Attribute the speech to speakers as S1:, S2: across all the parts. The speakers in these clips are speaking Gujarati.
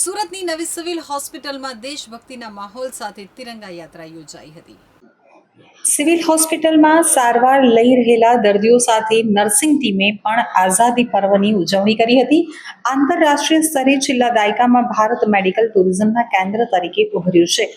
S1: સુરતની નવી સિવિલ હોસ્પિટલમાં દેશભક્તિના માહોલ સાથે તિરંગા યાત્રા યોજાઈ હતી.
S2: સિવિલ હોસ્પિટલમાં સારવાર લઈ રહેલા દર્દીઓ સાથે નર્સિંગ ટીમે પણ આઝાદી પર્વની ઉજવણી કરી હતી. આંતરરાષ્ટ્રીય સ્તરે છેલ્લા દાયકામાં ભારત મેડિકલ ટુરિઝમના કેન્દ્ર તરીકે ઉભર્યું છે.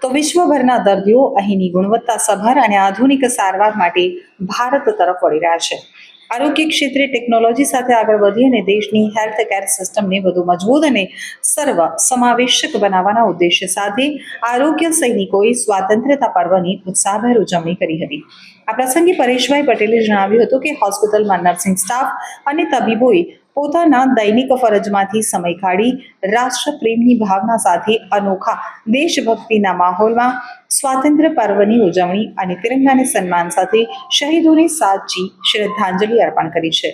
S2: તો વિશ્વભરના દર્દીઓ અહીંની ગુણવત્તા સભર અને આધુનિક સારવાર માટે ભારત તરફ વળી રહ્યા છે. આરોગ્ય ક્ષેત્રે ટેકનોલોજી સાથે આગળ વધી અને દેશની હેલ્થ કેર સિસ્ટમને વધુ મજબૂત અને સર્વ સમાવેશક બનાવવાના ઉદ્દેશ્ય સાથે આરોગ્ય સૈનિકોએ સ્વાતંત્ર્યતા પર્વની ઉત્સાહભેર ઉજવણી કરી હતી. આ પ્રસંગે પરેશભાઈ પટેલે જણાવ્યું હતું કે હોસ્પિટલમાં નર્સિંગ સ્ટાફ અને તબીબોએ પોતાના દૈનિક ફરજમાંથી સમય કાઢી રાષ્ટ્રપ્રેમની ભાવના સાથે અનોખા દેશભક્તિના માહોલમાં સ્વાતંત્ર્ય પર્વની ઉજવણી અને તિરંગાને સન્માન સાથે શહીદોને સાચી શ્રદ્ધાંજલિ અર્પણ કરી છે.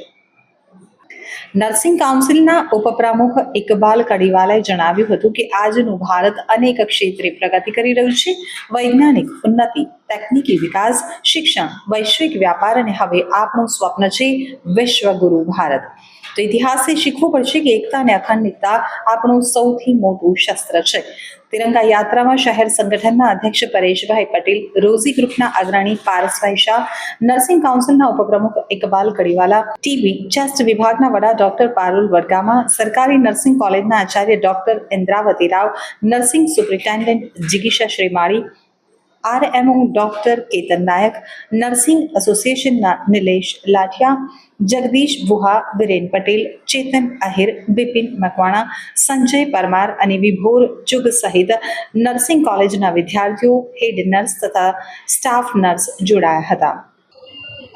S2: નર્સિંગ કાઉન્સિલના ઉપપ્રમુખ ઇકબાલ કડીવાલાએ જણાવ્યું હતું કે આજનું ભારત અનેક ક્ષેત્રે પ્રગતિ કરી રહ્યું છે. વૈજ્ઞાનિક ઉન્નતિ, તકનીકી વિકાસ, શિક્ષણ, વૈશ્વિક વ્યાપાર અને હવે આપણું સ્વપ્ન છે વિશ્વગુરુ ભારત. તો ઇતિહાસે શીખવું પડશે કે એકતા અને અખંડિતતા આપણું સૌથી મોટું શસ્ત્ર છે. તિરંગા યાત્રામાં શહેર સંગઠનના અધ્યક્ષ પરેશભાઈ પટેલ, રોઝી ગ્રુપના અગ્રણી પારસભાઈ શાહ, નર્સિંગ કાઉન્સિલના ઉપપ્રમુખ ઇકબાલ કડીવાલા, ટીબી ચેસ્ટ વિભાગના વડા ડોક્ટર પારુલ વડગામા, સરકારી નર્સિંગ કોલેજના Acharya doctor Indravati Rao, nursing superintendent જિગીશા Shrimali RMO doctor Ketan Nayak nursing એસોસિએશનના નિલેશ લાઠિયા જગદીશ બુહા વિરેન પટેલ ચેતન આહિર બિપિન મકવાણા સંજય પરમાર અને વિભોર ચુગ સહિત નર્સિંગ કોલેજના વિદ્યાર્થીઓ હેડ નર્સ તથા સ્ટાફ નર્સ જોડાયા હતા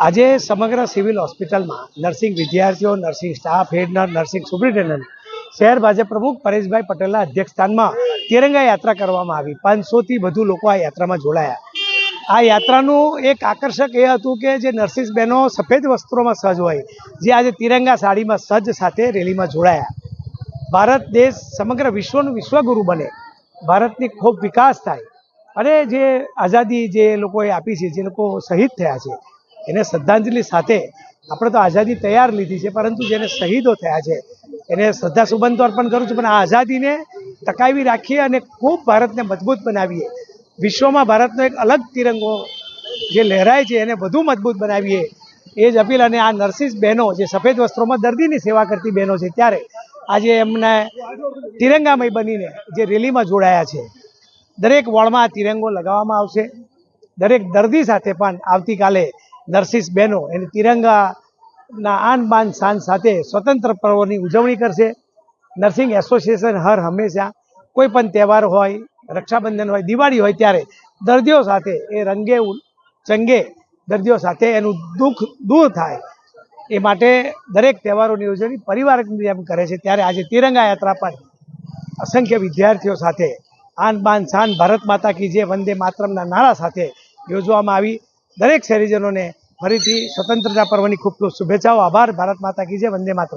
S3: આજે સમગ્ર સિવિલ હોસ્પિટલમાં નર્સિંગ વિદ્યાર્થીઓ nursing staff head nurse nursing superintendent શહેર ભાજપ પ્રમુખ પરેશભાઈ પટેલના અધ્યક્ષસ્થાનમાં તિરંગા યાત્રા કરવામાં આવી. પાંચસોથી વધુ લોકો આ યાત્રામાં જોડાયા. આ યાત્રાનું એક આકર્ષક એ હતું કે જે નર્સિસ બહેનો સફેદ વસ્ત્રોમાં સજ્જ હોય, જે આજે તિરંગા સાડીમાં સજ્જ સાથે રેલીમાં જોડાયા. ભારત દેશ સમગ્ર વિશ્વનું વિશ્વગુરુ બને. ભારતની ખૂબ વિકાસ થાય. અને જે આઝાદી જે લોકોએ આપી છે, જે લોકો શહીદ થયા છે, એને શ્રદ્ધાંજલિ સાથે આપણે તો આઝાદી તૈયાર લીધી છે, પરંતુ જેને શહીદો થયા છે, એને શ્રદ્ધા સુબંધ અર્પણ કરું છું, પણ આ આઝાદીને ટકાવી રાખીએ અને ખૂબ ભારતને મજબૂત બનાવીએ. વિશ્વમાં ભારતનો એક અલગ તિરંગો જે લહેરાય છે, એને વધુ મજબૂત બનાવીએ. એ જ અપીલ અને આ નર્સિસ બહેનો જે સફેદ વસ્ત્રોમાં દર્દીની સેવા કરતી બહેનો છે, ત્યારે આજે એમને તિરંગામય બનીને જે રેલીમાં જોડાયા છે. દરેક વોર્ડમાં તિરંગો લગાવવામાં આવશે. દરેક દર્દી સાથે પણ આવતીકાલે નર્સિસ બહેનો એને તિરંગાના આન બાન શાન સાથે સ્વતંત્ર પર્વની ઉજવણી કરશે. નર્સિંગ એસોસિએશન હર હંમેશા કોઈ પણ તહેવાર હોય, રક્ષાબંધન હોય, દિવાળી હોય ત્યારે દર્દીઓ સાથે એ રંગે ચંગે દર્દીઓ સાથે એનું દુઃખ દૂર થાય. એ માટે દરેક તહેવારોની ઉજવણી પરિવારની જેમ કરે છે. ત્યારે આજે તિરંગા યાત્રા પર અસંખ્ય વિદ્યાર્થીઓ સાથે આન બાન શાન ભારત માતા કી જે વંદે માતરમના નારા સાથે યોજવામાં આવી. દરેક શહેરીજનોને ફરીથી સ્વતંત્રતા પર્વની ખૂબ ખૂબ શુભેચ્છાઓ. આભાર. ભારત માતા કી જે વંદે માતરમ.